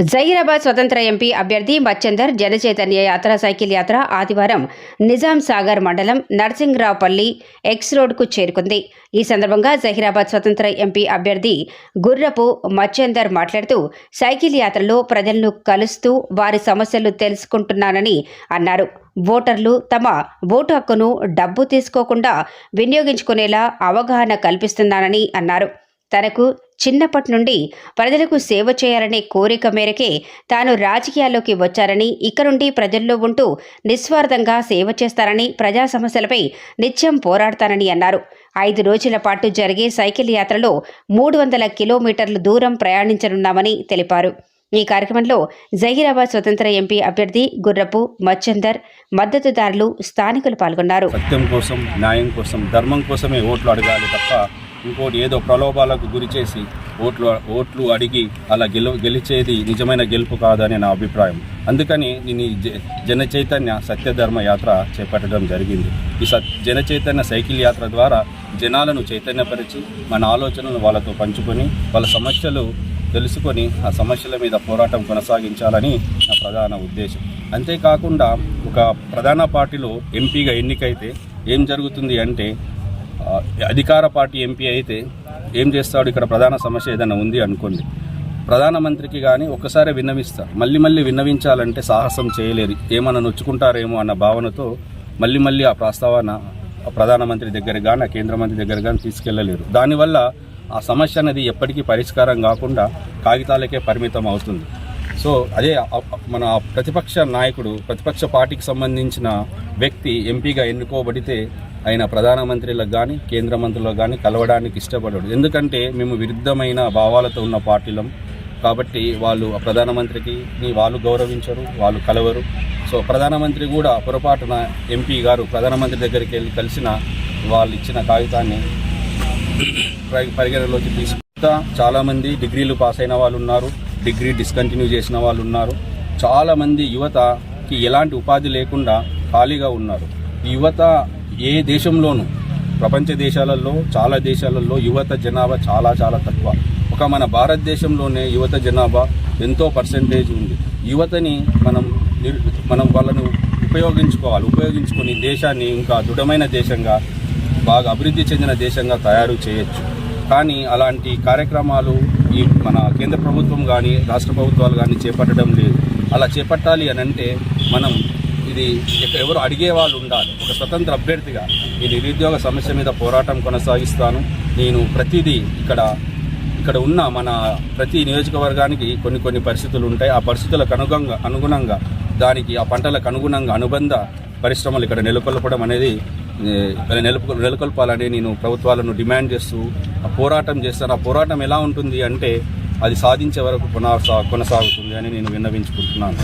జహీరాబాద్ స్వతంత్ర ఎంపీ అభ్యర్థి మచ్చందర్ జనచైతన్య యాత్ర సైకిల్ యాత్ర ఆదివారం నిజాం సాగర్ మండలం నర్సింగ్రావుపల్లి ఎక్స్ రోడ్కు చేరుకుంది. ఈ సందర్భంగా జహీరాబాద్ స్వతంత్ర ఎంపీ అభ్యర్థి గుర్రపు మచ్చందర్ మాట్లాడుతూ సైకిల్ యాత్రలో ప్రజలను కలుస్తూ వారి సమస్యలు తెలుసుకుంటున్నానని అన్నారు. ఓటర్లు తమ ఓటు హక్కును డబ్బు తీసుకోకుండా వినియోగించుకునేలా అవగాహన కల్పిస్తున్నానని అన్నారు. తనకు చిన్నప్పటి నుండి ప్రజలకు సేవ చేయాలనే కోరిక మేరకే తాను రాజకీయాల్లోకి వచ్చారని ఇక నుండి ప్రజల్లో ఉంటూ నిస్వార్థంగా సేవ చేస్తారని ప్రజా సమస్యలపై నిత్యం పోరాడతానని అన్నారు. ఐదు రోజుల పాటు జరిగే సైకిల్ యాత్రలో మూడు వందల కిలోమీటర్ల దూరం ప్రయాణించనున్నామని తెలిపారు. ఈ కార్యక్రమంలో జహీరాబాద్ స్వతంత్ర ఎంపీ అభ్యర్థి గుర్రపు మచ్చందర్ మద్దతుదారులు స్థానికులు పాల్గొన్నారు. సత్యం కోసం న్యాయం కోసం ధర్మం కోసమే ఓట్లు అడగాలి తప్ప ఇంకోటి ఏదో ప్రలోభాలకు గురి చేసి ఓట్లు ఓట్లు అడిగి అలా గెలు గెలిచేది నిజమైన గెలుపు కాదని నా అభిప్రాయం. అందుకని నేను ఈ జ- జన చైతన్య సత్యధర్మ యాత్ర చేపట్టడం జరిగింది. ఈ సత్ జన చైతన్య సైకిల్ యాత్ర ద్వారా జనాలను చైతన్యపరిచి మన ఆలోచనలు వాళ్ళతో పంచుకొని వాళ్ళ సమస్యలు తెలుసుకొని ఆ సమస్యల మీద పోరాటం కొనసాగించాలని నా ప్రధాన ఉద్దేశం. అంతేకాకుండా ఒక ప్రధాన పార్టీలో ఎంపీగా ఎన్నికైతే ఏం జరుగుతుంది అంటే అధికార పార్టీ ఎంపీ అయితే ఏం చేస్తాడు? ఇక్కడ ప్రధాన సమస్య ఏదైనా ఉంది అనుకోండి. ప్రధానమంత్రికి కానీ ఒక్కసారి విన్నవిస్తారు. మళ్ళీ మళ్ళీ విన్నవించాలంటే సాహసం చేయలేరు. ఏమన్నా నొచ్చుకుంటారేమో అన్న భావనతో మళ్ళీ మళ్ళీ ఆ ప్రస్తావన ఆ ప్రధానమంత్రి దగ్గర కానీ ఆ కేంద్ర మంత్రి దగ్గర కానీ తీసుకెళ్ళలేరు దానివల్ల ఆ సమస్య అనేది ఎప్పటికీ పరిష్కారం కాకుండా కాగితాలకే పరిమితం అవుతుంది. సో అదే మన ప్రతిపక్ష నాయకుడు ప్రతిపక్ష పార్టీకి సంబంధించిన వ్యక్తి ఎంపీగా ఎన్నుకోబడితే ఆయన ప్రధానమంత్రిలకు కానీ కేంద్ర మంత్రులకు కానీ కలవడానికి ఇష్టపడడు. ఎందుకంటే మేము విరుద్ధమైన భావాలతో ఉన్న పార్టీలం. కాబట్టి వాళ్ళు ప్రధానమంత్రికి వాళ్ళు గౌరవించరు వాళ్ళు కలవరు. సో ప్రధానమంత్రి కూడా పొరపాటున ఎంపీ గారు ప్రధానమంత్రి దగ్గరికి వెళ్ళి కలిసిన వాళ్ళు ఇచ్చిన కాగితాన్ని పరిగణలోకి తీసుకుంటా చాలామంది డిగ్రీలు పాస్ అయిన వాళ్ళు ఉన్నారు డిగ్రీ డిస్కంటిన్యూ చేసిన వాళ్ళు ఉన్నారు. చాలామంది యువతకి ఎలాంటి ఉపాధి లేకుండా ఖాళీగా ఉన్నారు. యువత ఏ దేశంలోనూ ప్రపంచ దేశాలలో చాలా దేశాలలో యువత జనాభా చాలా చాలా తక్కువ. ఒక మన భారతదేశంలోనే యువత జనాభా ఎంతో పర్సెంటేజ్ ఉంది. యువతని మనం మనం వాళ్ళను ఉపయోగించుకోవాలి. ఉపయోగించుకొని దేశాన్ని ఇంకా దృఢమైన దేశంగా బాగా అభివృద్ధి చెందిన దేశంగా తయారు చేయొచ్చు. కానీ అలాంటి కార్యక్రమాలు ఈ మన కేంద్ర ప్రభుత్వం కానీ రాష్ట్ర ప్రభుత్వాలు కానీ చేపట్టడం లేదు. అలా చేపట్టాలి అని అంటే మనం ఇది ఎవరు అడిగే వాళ్ళు ఉండాలి. ఒక స్వతంత్ర అభ్యర్థిగా ఈ నిరుద్యోగ సమస్య మీద పోరాటం కొనసాగిస్తాను. నేను ప్రతిదీ ఇక్కడ ఇక్కడ ఉన్న మన ప్రతి నియోజకవర్గానికి కొన్ని కొన్ని పరిస్థితులు ఉంటాయి. ఆ పరిస్థితులకు అనుగుణంగా అనుగుణంగా దానికి ఆ పంటలకు అనుగుణంగా అనుబంధ పరిశ్రమలు ఇక్కడ నెలకొల్పడం అనేది నెలకొ నెలకొల్పాలని నేను ప్రభుత్వాలను డిమాండ్ చేస్తూ ఆ పోరాటం చేస్తాను. ఆ పోరాటం ఎలా ఉంటుంది అంటే అది సాధించే వరకు కొనసా కొనసాగుతుంది అని నేను విన్నవించుకుంటున్నాను.